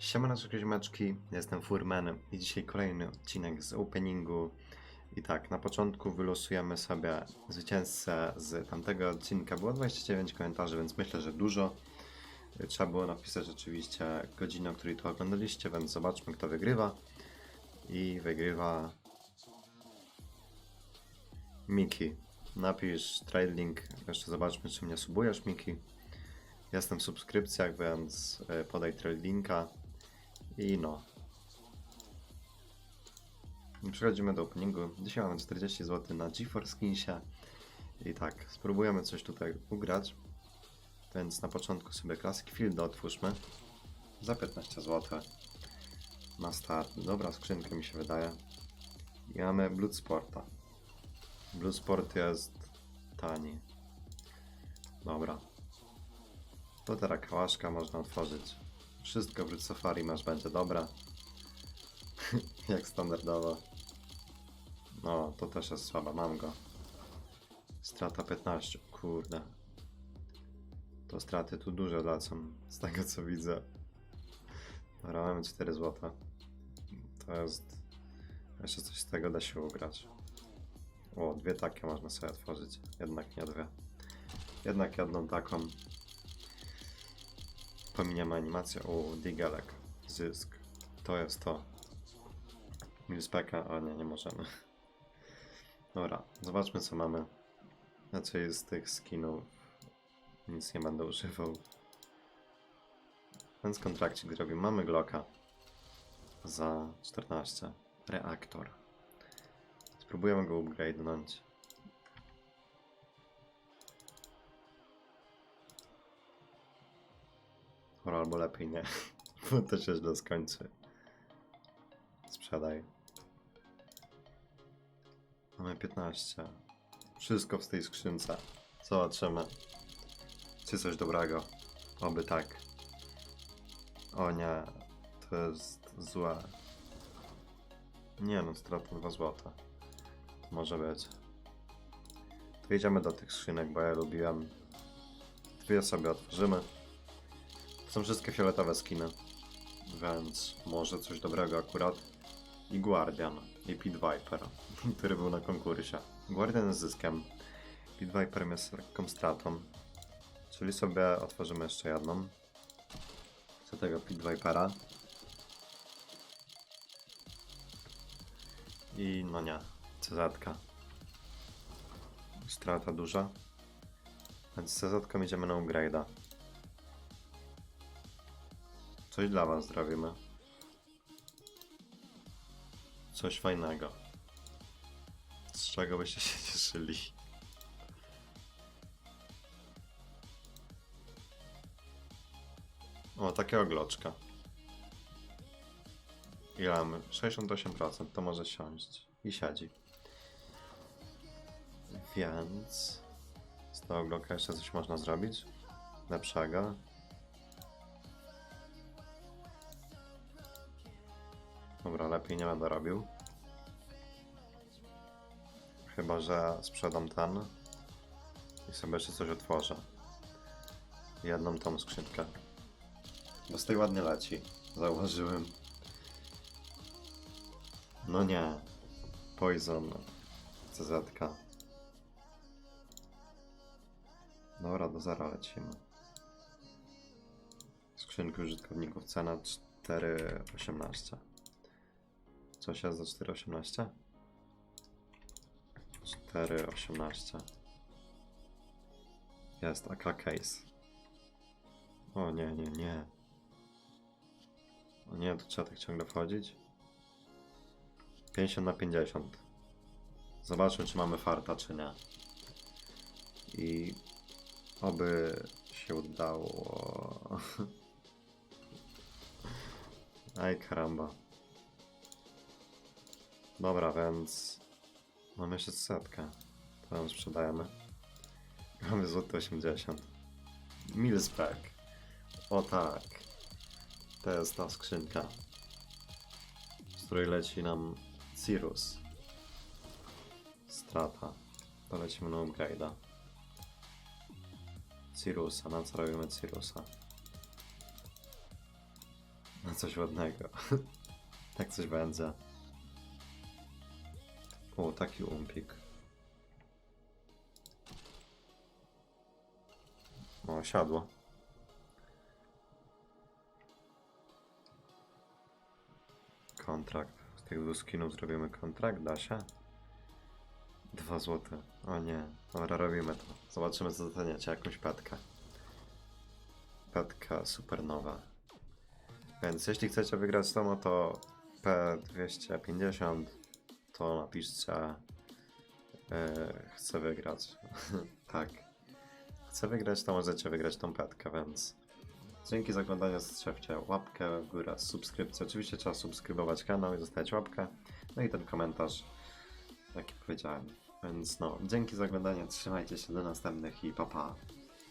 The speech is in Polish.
Siemaneczko ziomeczki, jestem Furman i dzisiaj kolejny odcinek z openingu. I tak, na początku wylosujemy sobie zwycięzcę z tamtego odcinka. Było 29 komentarzy, więc myślę, że dużo. Trzeba było napisać oczywiście godzinę, o której to oglądaliście, więc zobaczmy kto wygrywa. I wygrywa Miki. Napisz trade link, jeszcze zobaczmy czy mnie subujesz Miki. Jestem w subskrypcjach, więc e, podaj trade linka. I no. Przechodzimy do openingu. Dzisiaj mamy 40 zł na GeForce Skinsie. I tak, spróbujemy coś tutaj ugrać. Więc na początku sobie Classic Field otwórzmy. Za 15 zł. Na start. Dobra skrzynka mi się wydaje. I mamy Bloodsporta. Bloodsport jest tani. Dobra. To teraz kałaszka można otworzyć. Wszystko w Safari masz będzie dobre. Jak standardowo. No, to też jest słaba, mam go. Strata 15, kurde. To straty tu duże lecą, z tego co widzę. Dobra, mamy 4 zł. To jest... Jeszcze coś z tego da się ugrać. O, dwie takie można sobie otworzyć. Jednak nie dwie. Jednak jedną taką. Pominiemy animację. O, Digelek. Zysk. To jest to. Milspeka. O nie, nie możemy. Dobra, zobaczmy co mamy. Jest z tych skinów. Nic nie będę używał. Więc kontrakcik zrobimy. Mamy Glocka. Za 14. Reaktor. Spróbujemy go upgrade'nąć. Albo lepiej nie. Bo to się źle skończy. Sprzedaj. Mamy 15. Wszystko w tej skrzynce. Zobaczymy. Czy coś dobrego. Oby tak. O nie. To jest złe. Nie no, strata 2 złota. Może być. To idziemy do tych skrzynek, bo ja lubiłem. Dwie sobie otworzymy. Są wszystkie fioletowe skiny. Więc może coś dobrego akurat. I Guardian. I Pit Viper, który był na konkursie. Guardian jest zyskiem. Pit Viper jest lekką stratą. Czyli sobie otworzymy jeszcze jedną. Co tego Pit Vipera. I no nie. CZ. Strata duża. Więc z CZ idziemy na upgrade'a. Coś dla was zrobimy. Coś fajnego. Z czego byście się cieszyli? O, takiego gloczka. Ile mamy? 68%, to może siąść. I siedzi. Więc... Z tego gloka jeszcze coś można zrobić? Lepszego. Dobra, lepiej nie będę robił. Chyba, że sprzedam ten i sobie jeszcze coś otworzę. Jedną tą skrzynkę. Bo z tej ładnie leci. Zauważyłem. No nie. Poison. CZ. -ka. Dobra, do zera lecimy. Skrzynki użytkowników cena 4,18. Jest za 4,18? 4,18. Jest AK case. O nie, nie, nie. O nie, to trzeba tak ciągle wchodzić. 50 na 50. Zobaczmy, czy mamy farta, czy nie. I oby się udało. Aj karamba. Dobra, więc mamy jeszcze setkę. To ją sprzedajemy. Mamy złoty 80. Milspec. O tak. To jest ta skrzynka. Z której leci nam Cirrus. Strata. To lecimy na upgrade'a. Cirusa. Na co robimy Cirusa? na coś ładnego. tak coś będzie. O, taki umpik. O, siadło. Kontrakt. Z tych dwóch skinów zrobimy kontrakt, da się? Dwa złote. O nie. Dobra, robimy to. Zobaczymy, co dostaniecie. Jakąś petkę. Petka supernowa. Więc jeśli chcecie wygrać no to P250 to napiszcie yy, chcę wygrać. tak. Chcę wygrać, to możecie wygrać tą petkę, więc dzięki za oglądanie, łapkę w górę, subskrypcję. Oczywiście trzeba subskrybować kanał i zostawić łapkę. No i ten komentarz, jaki powiedziałem. Więc no, dzięki za oglądanie, trzymajcie się do następnych i pa pa.